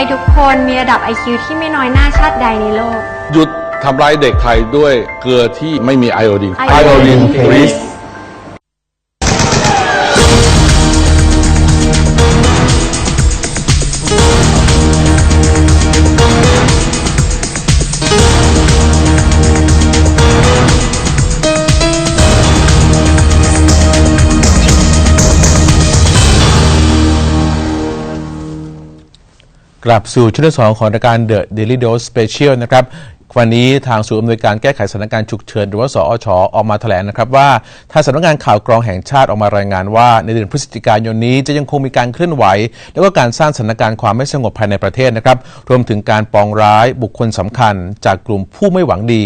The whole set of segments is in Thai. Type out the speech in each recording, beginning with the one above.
ยทุกคนมีระดับ IQ ที่ไม่น้อยหน้าชาติใดในโลก หยุดทำร้ายเด็กไทยด้วยเกลือที่ไม่มีไอโอดีน ไอโอดีนฟรีส กลับสู่ช่วงที่สองของรายการ The Daily Dose Special นะครับวันนี้ทางศูนย์อำนวยการแก้ไขสถานการณ์ฉุกเฉินหรือว่าสอชออกมาแถลงนะครับว่าทางสำนักงานข่าวกรองแห่งชาติออกมารายงานว่า ในเดือนพฤศจิกายนนี้จะยังคงมีการเคลื่อนไหว แล้วก็การสร้างสถานการณ์ความไม่สงบภายในประเทศนะครับรวมถึงการปองร้ายบุคคลสำคัญ จากกลุ่มผู้ไม่หวังดี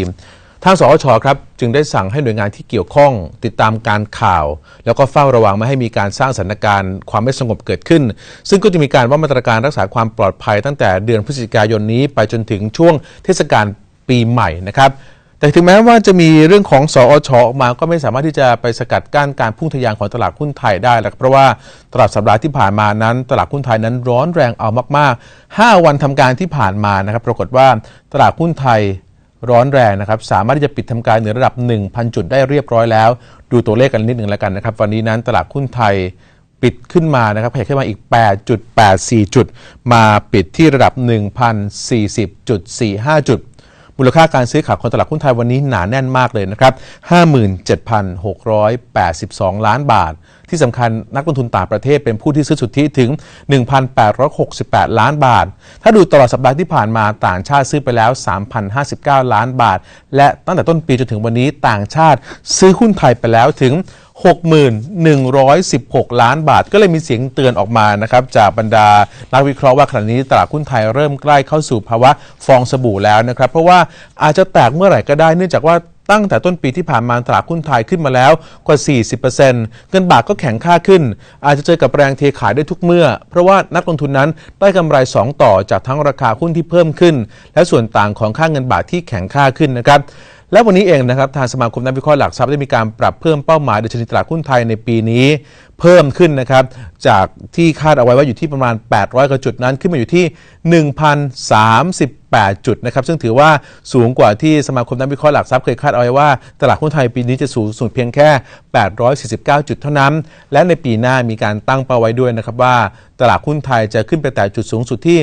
ทางสอชครับจึงได้สั่งให้หน่วยงานที่เกี่ยวข้อง ติดตามการข่าว แล้วก็เฝ้าระวังไม่ให้มีการสร้างสถานการณ์ความไม่สงบเกิดขึ้น ซึ่งก็จะมีการว่ามาตรการรักษาความปลอดภัยตั้งแต่เดือนพฤศจิกายนนี้ไปจนถึงช่วงเทศกาลปีใหม่นะครับแต่ถึงแม้ว่าจะมีเรื่องของสอชออกมาก็ไม่สามารถที่จะไปสกัดกั้นการพุ่งทะยานของตลาดหุ้นไทยได้แล้วครับเพราะว่าตลาดสัปดาห์ที่ผ่านมานั้น ตลาดหุ้นไทยนั้นร้อนแรงเอามาก ๆ 5 วันทำการที่ผ่านมานะครับ ปรากฏว่าตลาดหุ้นไทย ร้อนแรงนะครับ สามารถที่จะปิดทำการเหนือระดับ 1,000 จุดได้เรียบร้อยแล้ว ดูตัวเลขกันนิดหนึ่งแล้วกันนะครับ วันนี้นั้นตลาดหุ้นไทยปิดขึ้นมานะครับขยับขึ้นมาอีก 8.84 จุด มาปิดที่ระดับ 1,040.45 จุด มูลค่าการซื้อขายของตลาดหุ้นไทยวันนี้หนาแน่นมากเลยนะครับ 57,682 ล้านบาท ที่สำคัญนักลงทุนต่างประเทศเป็นผู้ที่ซื้อสุทธิถึง 1,868 ล้านบาท ถ้าดูตลอดสัปดาห์ที่ผ่านมาต่างชาติซื้อไปแล้ว 3,059 ล้านบาท และตั้งแต่ต้นปีจนถึงวันนี้ต่างชาติซื้อหุ้นไทยไปแล้วถึง6116 ล้านบาท ก็เลยมีเสียงเตือนออกมานะครับจากบรรดานักวิเคราะห์ว่าขณะนี้ตลาดหุ้นไทยเริ่มใกล้เข้าสู่ภาวะฟองสบู่แล้วนะครับ เพราะว่าอาจจะแตกเมื่อไหร่ก็ได้เนื่องจากว่าตั้งแต่ต้นปีที่ผ่านมาตลาดหุ้นไทยขึ้นมาแล้วกว่า 40%เงินบาทก็แข็งค่าขึ้น อาจจะเจอกับแรงเทขายได้ทุกเมื่อ เพราะว่านักลงทุนนั้นได้กำไร 2 ต่อจากทั้งราคาหุ้นที่เพิ่มขึ้น และส่วนต่างของค่าเงินบาทที่แข็งค่าขึ้นนะครับและวันนี้เองนะครับทางสมาคมนักวิเคราะห์หลักทรัพย์ได้มีการปรับเพิ่มเป้าหมายดัชนีตลาดหุ้นไทยในปีนี้ เพิ่มขึ้นนะครับจากที่คาดเอาไว้ว่าอยู่ที่ประมาณ 800กว่าจุดนั้นขึ้นมาอยู่ที่ 1,038 8 จุดนะครับซึ่งถือว่าสูงกว่าที่สมาคมนักวิเคราะห์หลักทรัพย์เคยคาดเอาไว้ว่า ตลาดหุ้นไทยปีนี้จะสูงสุดเพียงแค่ 849 จุดเท่านั้น และในปีหน้ามีการตั้งเป้าไว้ด้วยนะครับว่า ตลาดหุ้นไทยจะขึ้นไปแต่จุดสูงสุดที่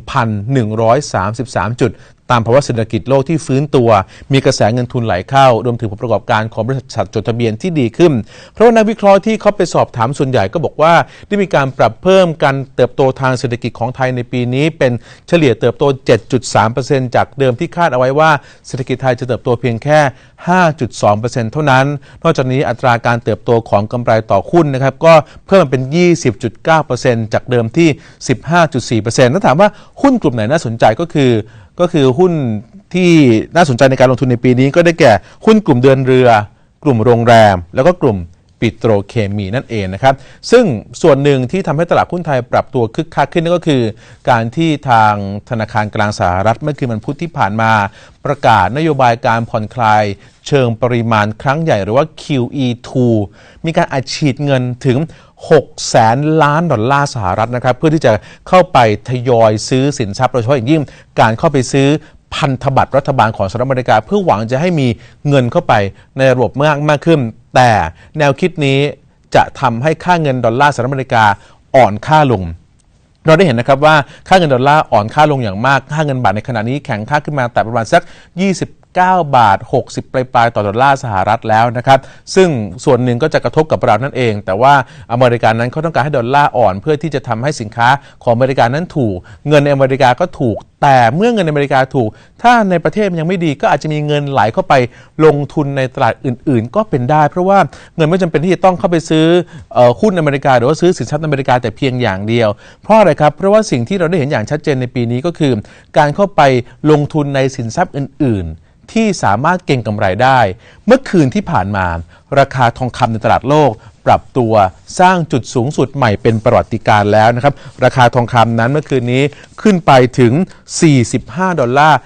1,133 จุด ตามภาวะเศรษฐกิจโลกที่ฟื้นตัว มีกระแสเงินทุนไหลเข้า รวมถึงผลประกอบการของบริษัทจดทะเบียนที่ดีขึ้น เพราะว่านักวิเคราะห์ที่เขาไปสอบถามส่วนใหญ่ก็บอกว่า ได้มีการปรับเพิ่มการเติบโตทางเศรษฐกิจของไทยในปีนี้ เป็นเฉลี่ยเติบโต 7.3%จากเดิมที่คาดเอาไว้ว่าเศรษฐกิจไทยจะเติบโตเพียงแค่ 5.2%เท่านั้น นอกจากนี้อัตราการเติบโตของกำไรต่อหุ้นนะครับก็เพิ่มเป็น 20.9%จากเดิมที่ 15.4%ถ้าถามว่าหุ้นกลุ่มไหนน่าสนใจก็คือ ก็คือหุ้นที่น่าสนใจในการลงทุนในปีนี้ก็ได้แก่หุ้นกลุ่มเดินเรือ กลุ่มโรงแรม แล้วก็กลุ่มปิโตรเคมีนั่นเองนะครับ ซึ่งส่วนหนึ่งที่ทำให้ตลาดหุ้นไทยปรับตัวคึกคักขึ้นนั่นก็คือ การที่ทางธนาคารกลางสหรัฐเมื่อคืนวันพุธที่ผ่านมา ประกาศนโยบายการผ่อนคลายเชิงปริมาณครั้งใหญ่หรือว่า QE2 มีการอัดฉีดเงินถึง 6แสนล้านดอลลาร์สหรัฐนะครับ เพื่อที่จะเข้าไปทยอยซื้อสินทรัพย์โดยเฉพาะอย่างยิ่งการเข้าไปซื้อพันธบัตรรัฐบาลของสหรัฐอเมริกา เพื่อหวังจะให้มีเงินเข้าไปในระบบมากมากขึ้น แต่แนวคิดนี้จะทำให้ค่าเงินดอลลาร์สหรัฐอเมริกาอ่อนค่าลงเราได้เห็นนะครับว่าค่าเงินดอลลาร์อ่อนค่าลงอย่างมาก ค่าเงินบาทในขณะนี้แข็งค่าขึ้นมาแต่ประมาณสัก 9 บาท 60 ปลายปลายๆต่อดอลลาร์สหรัฐแล้วนะครับ ซึ่งส่วนหนึ่งก็จะกระทบกับเรานั่นเอง แต่ว่าอเมริกานั้นเขาต้องการให้ดอลลาร์อ่อน เพื่อที่จะทำให้สินค้าของอเมริกานั้นถูก เงินในอเมริกาก็ถูก แต่เมื่อเงินในอเมริกาถูก ถ้าในประเทศยังไม่ดีก็อาจจะมีเงินไหลเข้าไปลงทุนในตลาดอื่น ๆ ก็เป็นได้ เพราะว่าเงินไม่จำเป็นที่จะต้องเข้าไปซื้อเอ่อหุ้นอเมริกาหรือว่าซื้อสินทรัพย์อเมริกาแต่เพียงอย่างเดียว เพราะอะไรครับ เพราะว่าสิ่งที่เราได้เห็นอย่างชัดเจนในปีนี้ก็คือ การเข้าไปลงทุนในสินทรัพย์อื่น ๆ ที่สามารถเก็งกำไรได้ เมื่อคืนที่ผ่านมา ราคาทองคำในตลาดโลกปรับตัวสร้างจุดสูงสุดใหม่เป็นประวัติการแล้วนะครับ ราคาทองคำนั้นเมื่อคืนนี้ขึ้นไปถึง 45 ดอลลาร์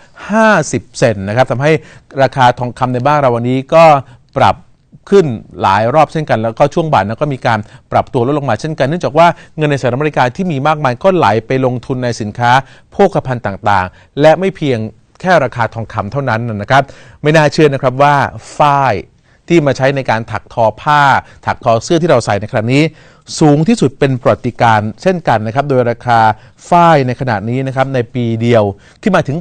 50 เซนต์นะครับทำให้ราคาทองคำในบ้านเราวันนี้ก็ปรับขึ้นหลายรอบเช่นกัน แล้วก็ช่วงบ่ายนั้นก็มีการปรับตัวลดลงมาเช่นกัน เนื่องจากว่าเงินในสหรัฐอเมริกาที่มีมากมายก็ไหลไปลงทุนในสินค้าโภคภัณฑ์ต่างๆ และไม่เพียง แค่ราคาทองคำเท่านั้นนะครับ ไม่น่าเชื่อนะครับว่าฝ้ายที่มาใช้ในการถักทอผ้า ถักทอเสื้อที่เราใส่ในครั้งนี้ สูงที่สุดเป็นประวัติการเช่นกันนะครับ โดยราคาฝ้ายในขณะนี้นะครับในปีเดียวขึ้นมาถึง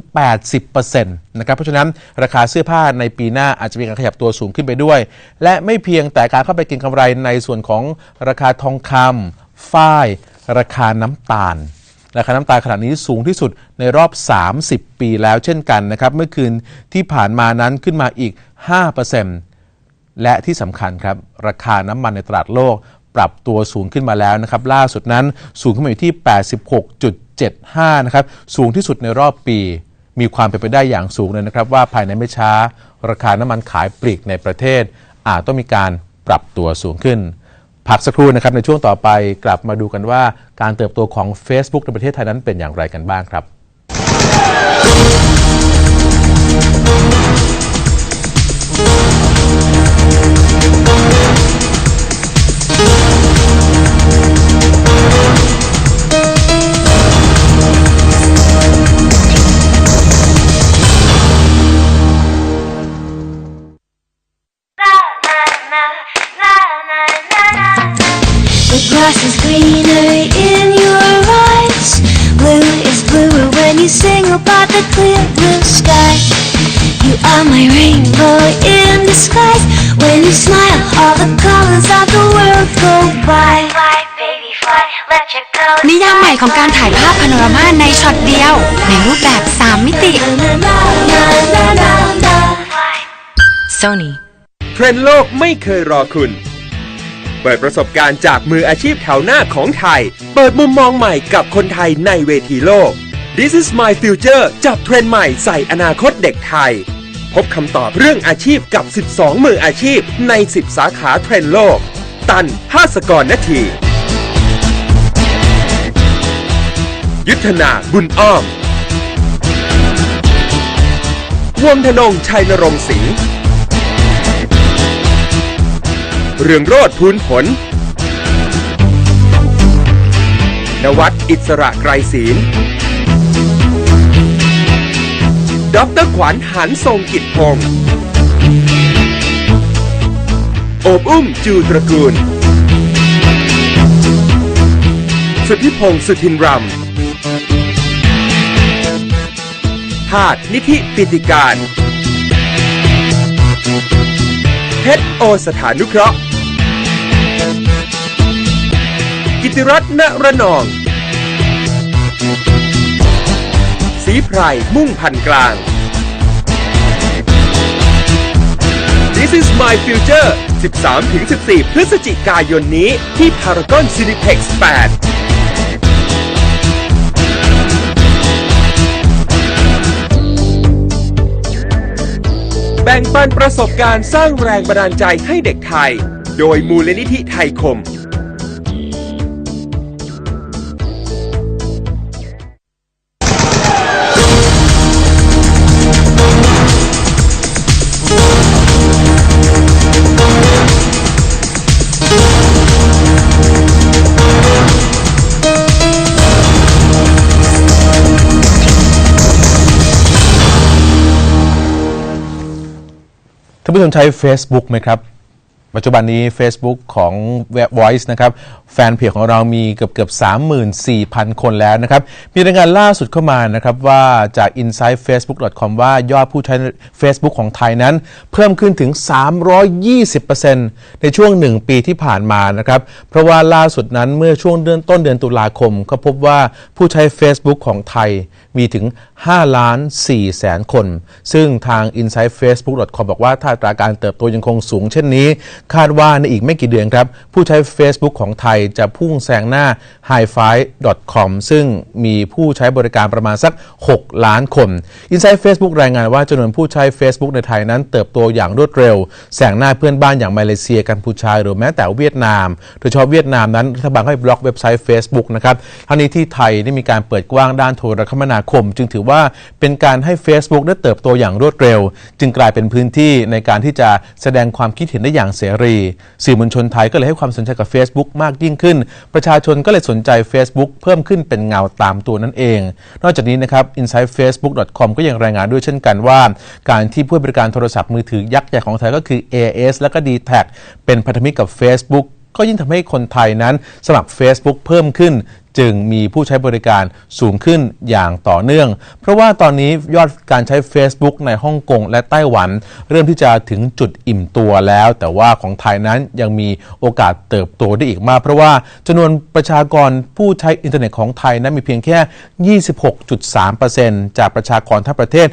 80%นะครับเพราะฉะนั้นราคาเสื้อผ้าในปีหน้าอาจจะมีการขยับตัวสูงขึ้นไปด้วย และไม่เพียงแต่การเข้าไปเกินกำไรในส่วนของราคาทองคำฝ้าย ราคาน้ำตาล ราคาน้ำตาลขนาดนี้สูงที่สุดในรอบ 30 ปีแล้วเช่นกันนะครับเมื่อคืนที่ผ่านมานั้นขึ้นมาอีก 5%และที่สำคัญครับราคาน้ำมันในตลาดโลกปรับตัวสูงขึ้นมาแล้วนะครับล่าสุดนั้นสูงขึ้นมาอยู่ที่ 86.75 นะครับสูงที่สุดในรอบปี มีความเป็นไปได้อย่างสูงเลยนะครับ ว่าภายในไม่ช้า ราคาน้ำมันขายปลีกในประเทศ อาจต้องมีการปรับตัวสูงขึ้น พักสักครู่นะครับในช่วงต่อไปกลับมาดูกันว่าการเติบโตของ Facebook ในประเทศไทยนั้นเป็นอย่างไรกันบ้างครับ my rainbow in disguise. When you smile, all the colors of the world go by. Fly, baby, fly, let your colors นิยามใหม่ของการถ่ายภาพพาโนรามาในช็อตเดียว ในรูปแบบ 3 มิติ fly. Sony เทรนด์โลกไม่เคยรอคุณ เปิดประสบการณ์จากมืออาชีพแถวหน้าของไทย เปิดมุมมองใหม่กับคนไทยในเวทีโลก This is my future จับเทรนด์ใหม่ใส่อนาคตเด็กไทย พบคำตอบเรื่องอาชีพกับ 12 มืออาชีพใน 10 สาขาเทรนด์โลก ตันภาสกรนาที ยุทธนาบุญอ้อม วงธนงชัยนรงค์สิงเรืองโรธพูนผล นวัดอิสระไกรศีล ดอกเตอรขวัญหันทรงกิจพงศ์โอบอุ้มจูตระกูล สุทธิพงศ์สุทินรำพาดนิธิปิติการเพชรโอสถานุเคราะห์ กิติรัตน์ณระนอง สีไพรมุ่งพันกลาง This is my future 13-14 พฤศจิกายนนี้ที่ Paragon Cineplex 8แบ่งปันประสบการณ์สร้างแรงบันดาลใจให้เด็กไทย โดยมูลนิธิไทยคมานผู้ชมใช้ Facebook ไหมครับ ปัจจุบันนี้ Facebook ของ Voice นะครับแฟนเพจของเรามีเกือบเกือบ34,000 คนแล้วนะครับ มีรายงานล่าสุดเข้ามานะครับว่าจาก insidefacebook.com ว่ายอดผู้ใช้ Facebook ของไทยนั้น เพิ่มขึ้นถึง 320%ในช่วง 1 ปีที่ผ่านมานะครับ เพราะว่าล่าสุดนั้นเมื่อช่วงเดือนต้นเดือนตุลาคม ก็พบว่าผู้ใช้ Facebook ของไทยมีถึง5ล้าน4แสนคน ซึ่งทาง insidefacebook.com บอกว่าถ้าตราการเติบโตยังคงสูงเช่นนี้คาดว่าในอีกไม่กี่เดือนครับ ผู้ใช้ Facebook ของไทยจะพุ่งแซงหน้า hifi.com ซึ่งมีผู้ใช้บริการประมาณสัก 6 ล้านคน Inside Facebook รายงานว่าจำนวนผู้ใช้ Facebook ในไทยนั้นเติบโตอย่างรวดเร็ว แซงหน้าเพื่อนบ้านอย่างมาเลเซียกัมพูชาหรือแม้แต่เวียดนาม โดยเฉพาะเวียดนามนั้นรัฐบาลให้บล็อกเว็บไซต์ Facebook นะครับทั้งนี้ที่ไทยได้มีการเปิดกว้างด้านโทรคมนาคม จึงถือว่าเป็นการให้ Facebook ได้เติบโตอย่างรวดเร็ว จึงกลายเป็นพื้นที่ในการที่จะแสดงความคิดเห็นได้อย่างเสรี สื่อมวลชนไทยก็เลยให้ความสนใจกับ Facebook มากยิ่งขึ้น ประชาชนก็เลยสนใจ Facebook เพิ่มขึ้นเป็นเงาตามตัวนั่นเอง นอกจากนี้นะครับ insidefacebook.com ก็ยังรายงานด้วยเช่นกันว่า การที่ผู้บริการโทรศัพท์มือถือยักษ์ใหญ่ของไทยก็คือ AS และก็ d t แทเป็นพันธมิตรกับ Facebook ก็ยิ่งทำให้คนไทยนั้นสมัคร Facebook เพิ่มขึ้น จึงมีผู้ใช้บริการสูงขึ้นอย่างต่อเนื่อง เพราะว่าตอนนี้ยอดการใช้ Facebook ในฮ่องกงและไต้หวัน เริ่มที่จะถึงจุดอิ่มตัวแล้ว แต่ว่าของไทยนั้นยังมีโอกาสเติบโตได้อีกมาก เพราะว่าจำนวนประชากรผู้ใช้อินเทอร์เน็ตของไทยนั้นมีเพียงแค่ 26.3%จากประชากรทั้งประเทศ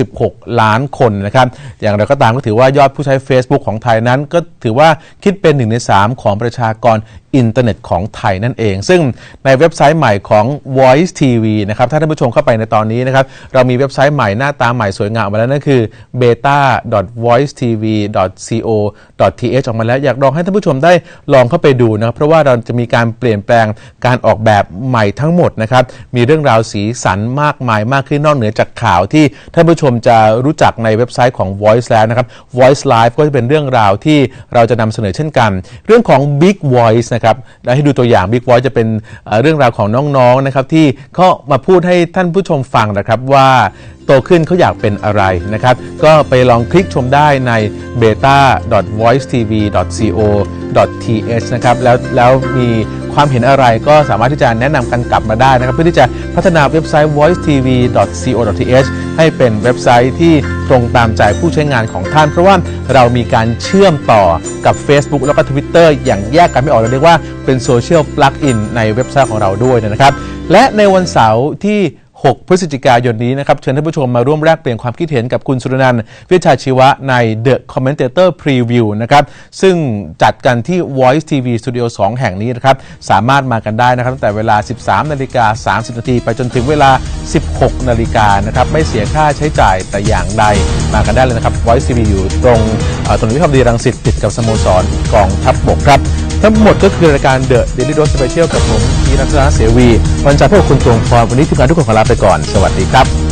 66 ล้านคนนะครับ อย่างไรก็ตามก็ถือว่ายอดผู้ใช้ Facebook ของไทยนั้น ก็ถือว่าคิดเป็นหนึ่งใน3ของประชากร อินเทอร์เน็ตของไทยนั่นเอง ซึ่งในเว็บไซต์ใหม่ของ Voice TV นะครับ ถ้าท่านผู้ชมเข้าไปในตอนนี้นะครับ เรามีเว็บไซต์ใหม่หน้าตาใหม่สวยงามออกมาแล้วนั่นคือ beta.voicetv.co.th ออกมาแล้ว อยากลองให้ท่านผู้ชมได้ลองเข้าไปดูนะครับเพราะว่าเราจะมีการเปลี่ยนแปลงการออกแบบใหม่ทั้งหมดนะครับ มีเรื่องราวสีสันมากมายมากขึ้นนอกเหนือจากข่าวที่ท่านผู้ชมจะรู้จักในเว็บไซต์ของ Voice แล้วนะครับ Voice Live ก็จะเป็นเรื่องราวที่เราจะนำเสนอเช่นกัน เรื่องของ Big Voice นะครับและให้ดูตัวอย่างบิ๊กวอยจะเป็นเรื่องราวของน้องๆนะครับที่เขามาพูดให้ท่านผู้ชมฟังนะครับว่าโตขึ้นเขาอยากเป็นอะไรนะครับ ก็ไปลองคลิกชมได้ใน beta.voicetv.co.th นะครับแล้วแล้วมี ความเห็นอะไรก็สามารถที่จะแนะนำกันกลับมาได้นะครับ เพื่อที่จะพัฒนาเว็บไซต์ voicetv.co.th ให้เป็นเว็บไซต์ที่ตรงตามใจผู้ใช้งานของท่าน เพราะว่าเรามีการเชื่อมต่อกับ Facebook แล้วก็ Twitter อย่างแยกกันไม่ออกเราเรียกว่าเป็นโซเชียลปลั๊กอินในเว็บไซต์ของเราด้วยนะครับ และในวันเสาร์ที่ 6 พฤศจิกายนนี้นะครับ เชิญท่านผู้ชมมาร่วมแลกเปลี่ยนความคิดเห็นกับคุณสุรนันท์วิชาชีวะใน The Commentator Preview นะครับ ซึ่งจัดกันที่ Voice TV Studio 2 แห่งนี้นะครับ สามารถมากันได้นะครับ ตั้งแต่เวลา 13 นาฬิกา 30 นาทีไปจนถึงเวลา 16 นาฬิกานะครับ ไม่เสียค่าใช้จ่ายแต่อย่างใด มากันได้เลยนะครับ Voice TV อยู่ตรงถนนวิภาวดีรังสิตติดกับสโมสรกองทัพบกครับ ทั้งหมดก็คือรายการ The Daily Dose Special กับผมพีรัตนเสวีวันจันทร์พบกับคุณตวงพรวันนี้ทีมงานทุกคนขอลาไปก่อน สวัสดีครับ